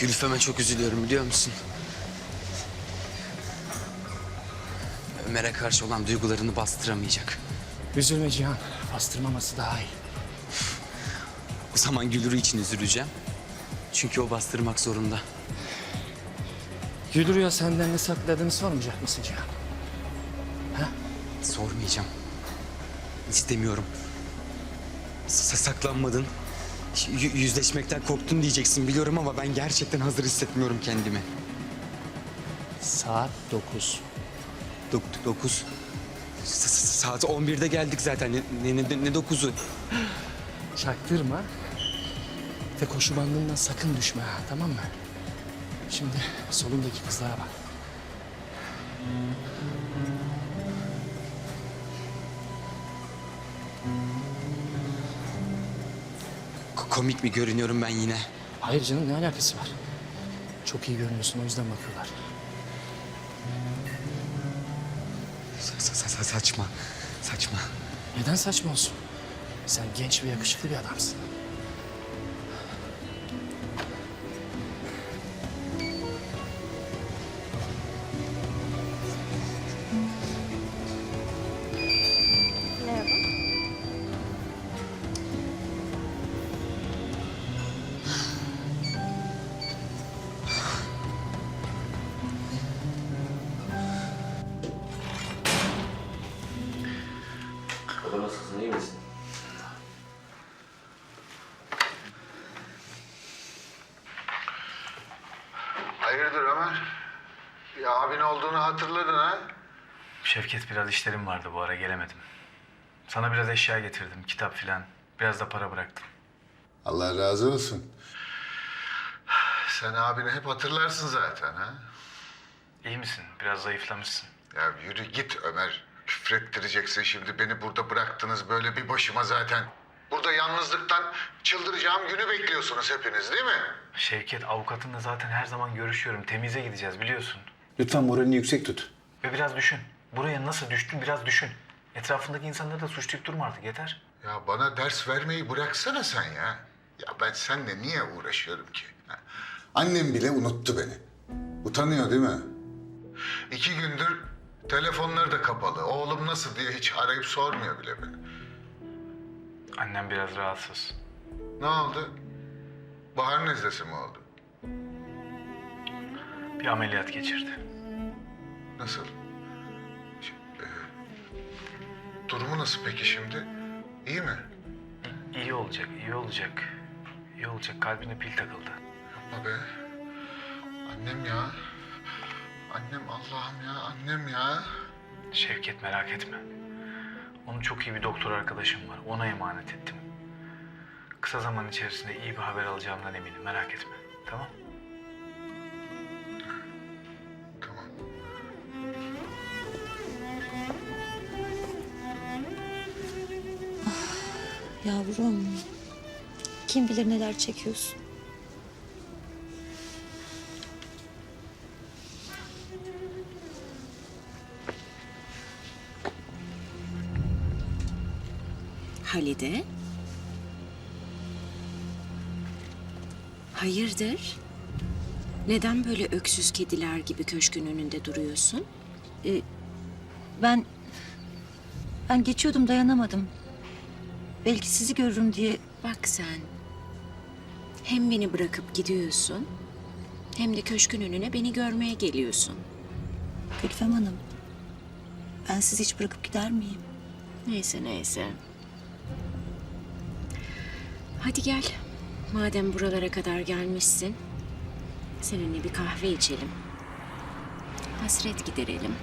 Gülfem'e çok üzülüyorum biliyor musun? Ömer'e karşı olan duygularını bastıramayacak. Üzülme Cihan. Bastırmaması daha iyi. O zaman Gülürü için üzüleceğim. Çünkü o bastırmak zorunda. Gülürüyor senden ne sakladığını sormayacak mısın Cihan? Sormayacağım. İstemiyorum. S- saklanmadın. Y- yüzleşmekten korktun diyeceksin biliyorum ama ben gerçekten hazır hissetmiyorum kendimi. Saat 9. Dok- dokuz. S- s- saat 11'de geldik zaten. Ne, ne, ne, ne dokuzu? Çaktırma. Ve koşu bandından sakın düşme ha, tamam mı? Şimdi solundaki kızlara bak. Komik mi görünüyorum ben yine? Hayır canım ne alakası var? Çok iyi görünüyorsun o yüzden bakıyorlar. Sa- sa- sa- saçma. Saçma. Neden saçma olsun? Sen genç ve yakışıklı bir adamsın. Hayırdır Ömer? Ya abin olduğunu hatırladın ha? Şevket biraz işlerim vardı bu ara gelemedim. Sana biraz eşya getirdim, kitap filan. Biraz da para bıraktım. Allah razı olsun. Sen abini hep hatırlarsın zaten ha? İyi misin? Biraz zayıflamışsın. Ya yürü git Ömer. Küfrettireceksin şimdi beni burada bıraktınız böyle bir başıma zaten. Burada yalnızlıktan çıldıracağım günü bekliyorsunuz hepiniz değil mi? Şevket avukatınla zaten her zaman görüşüyorum. Temize gideceğiz biliyorsun. Lütfen moralini yüksek tut. Ve biraz düşün. Buraya nasıl düştün biraz düşün. Etrafındaki insanları da suçlayıp durma artık yeter. Ya bana ders vermeyi bıraksana sen ya. Ya ben seninle niye uğraşıyorum ki? Ha? Annem bile unuttu beni. Utanıyor değil mi? İki gündür telefonları da kapalı. Oğlum nasıl diye hiç arayıp sormuyor bile beni. Annem biraz rahatsız. Ne oldu? Bahar nezlesi mi oldu? Bir ameliyat geçirdi. Nasıl? Ş- e, durumu nasıl peki şimdi? İyi mi? İ- İyi olacak, iyi olacak. İyi olacak. Kalbine pil takıldı. Yapma be. Annem ya. Annem Allah'ım ya annem ya. Şevket merak etme. Onun çok iyi bir doktor arkadaşım var. Ona emanet ettim. Kısa zaman içerisinde iyi bir haber alacağımdan eminim. Merak etme. Tamam? Tamam. Yavrum. Kim bilir neler çekiyorsun. Halide? Hayırdır? Neden böyle öksüz kediler gibi köşkün önünde duruyorsun? Ben... Ben geçiyordum dayanamadım. Belki sizi görürüm diye Bak sen. Hem beni bırakıp gidiyorsun, hem de köşkün önüne beni görmeye geliyorsun. Gülfem Hanım. Ben sizi hiç bırakıp gider miyim? Neyse neyse. Hadi gel. Madem buralara kadar gelmişsin, seninle bir kahve içelim. Hasret giderelim.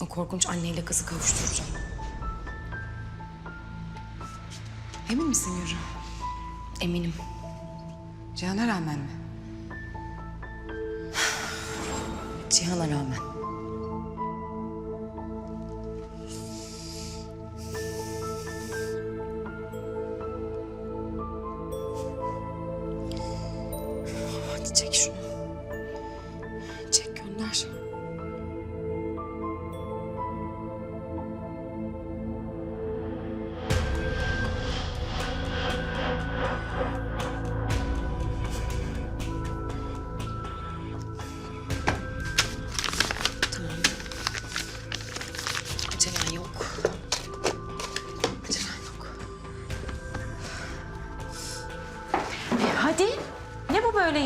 O korkunç anneyle kızı kavuşturacağım. Emin misin Yürü? Eminim. Cihan'a rağmen mi? Cihan'a rağmen.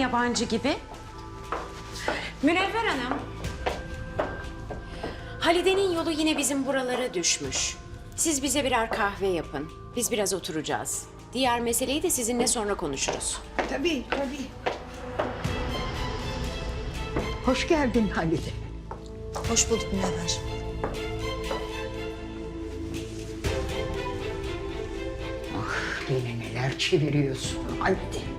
Yabancı gibi? Münevver Hanım. Halide'nin yolu yine bizim buralara düşmüş. Siz bize birer kahve yapın. Biz biraz oturacağız. Diğer meseleyi de sizinle sonra konuşuruz. Tabii, tabii. Hoş geldin Halide. Hoş bulduk Münevver. Yine neler çeviriyorsun Halide.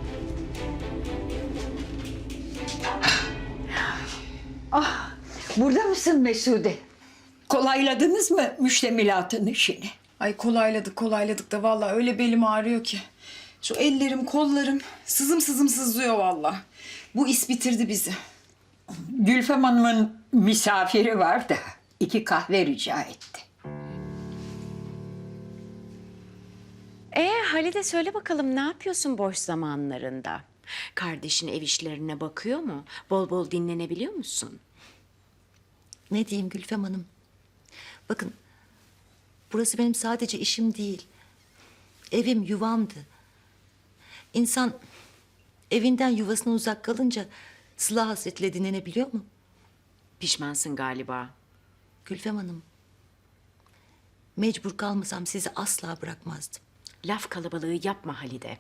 Ah, burada mısın Mesude? Kolayladınız mı müştemilatın işini? Ay kolayladık kolayladık da vallahi öyle belim ağrıyor ki. Şu ellerim kollarım sızım sızım sızlıyor vallahi. Bu is bitirdi bizi. Gülfem Hanım'ın misafiri var da iki kahve rica etti. Ee Halide söyle bakalım ne yapıyorsun boş zamanlarında? Kardeşin ev işlerine bakıyor mu? Bol bol dinlenebiliyor musun? Ne diyeyim Gülfem Hanım? Bakın, burası benim sadece işim değil. Evim, yuvamdı. İnsan evinden yuvasına uzak kalınca sıla hasretiyle dinlenebiliyor mu? Pişmansın galiba. Gülfem Hanım, mecbur kalmasam sizi asla bırakmazdım. Laf kalabalığı yapma Halide.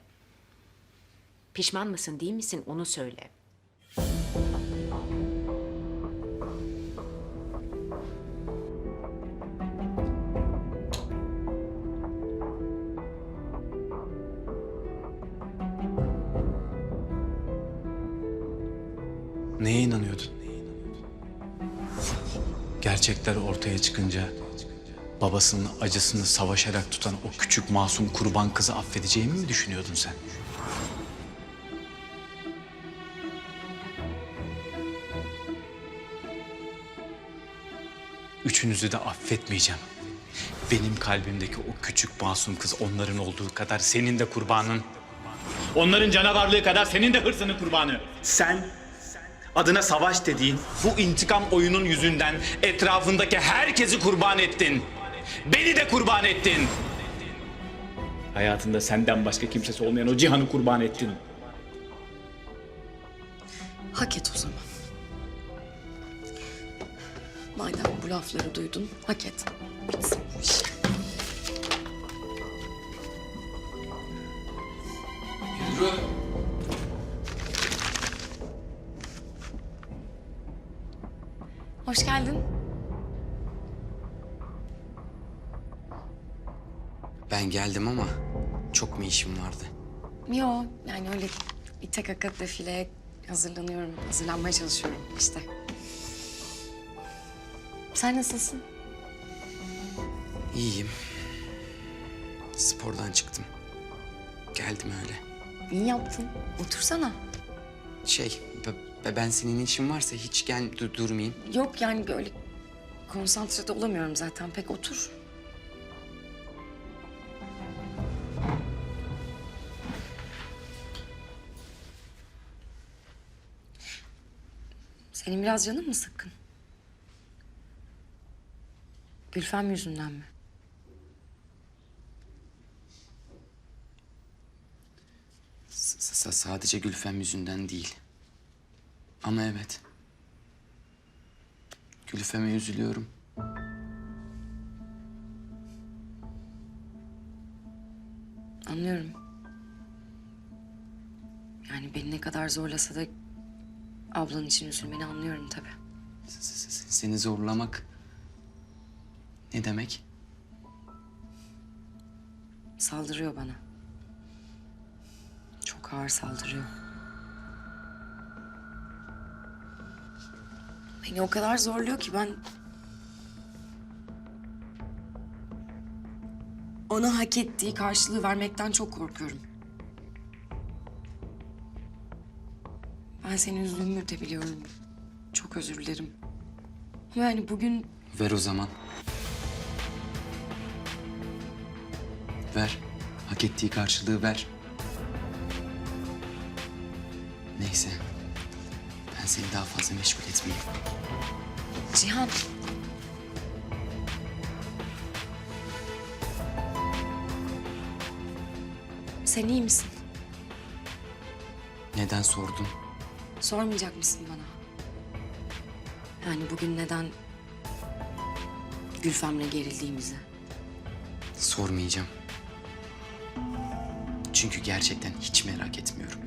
Pişman mısın değil misin onu söyle. Neye inanıyordun? Gerçekler ortaya çıkınca babasının acısını savaşarak tutan o küçük masum kurban kızı affedeceğimi mi düşünüyordun sen? Üçünüzü de affetmeyeceğim. Benim kalbimdeki o küçük masum kız onların olduğu kadar senin de kurbanın. Onların canavarlığı kadar senin de hırsının kurbanı. Sen adına savaş dediğin bu intikam oyunun yüzünden etrafındaki herkesi kurban ettin. Beni de kurban ettin. Hayatında senden başka kimsesi olmayan o cihanı kurban ettin. Hak et o zaman. Madem bu lafları duydun, hak et. Bitsin bu iş. Hoş geldin. Ben geldim ama çok mu işim vardı? Yo, yani öyle ite kaka defileye hazırlanıyorum. Hazırlanmaya çalışıyorum işte. Sen nasılsın? İyiyim. Spordan çıktım. Geldim öyle. İyi yaptın. Otursana. Şey, be- be- ben senin işin varsa hiç gel dur- durmayayım. Yok yani böyle konsantre de olamıyorum zaten. Pek otur. Senin biraz canın mı sıkkın? Gülfem yüzünden mi? S- s- sadece Gülfem yüzünden değil. Ama evet. Gülfem'e üzülüyorum. Anlıyorum. Yani beni ne kadar zorlasa da ablan için üzülmeni anlıyorum tabii. S- s- s- Seni zorlamak ne demek? Saldırıyor bana. Çok ağır saldırıyor. Beni o kadar zorluyor ki ben... Ona hak ettiği karşılığı vermekten çok korkuyorum. Ben seni üzdüğümü de biliyorum. Çok özür dilerim. Yani bugün Ver o zaman. Ver. Hak ettiği karşılığı ver. Neyse. Ben seni daha fazla meşgul etmeyeyim. Cihan. Sen iyi misin? Neden sordun? Sormayacak mısın bana? Yani bugün neden Gülfem'le gerildiğimizi? Sormayacağım. Çünkü gerçekten hiç merak etmiyorum.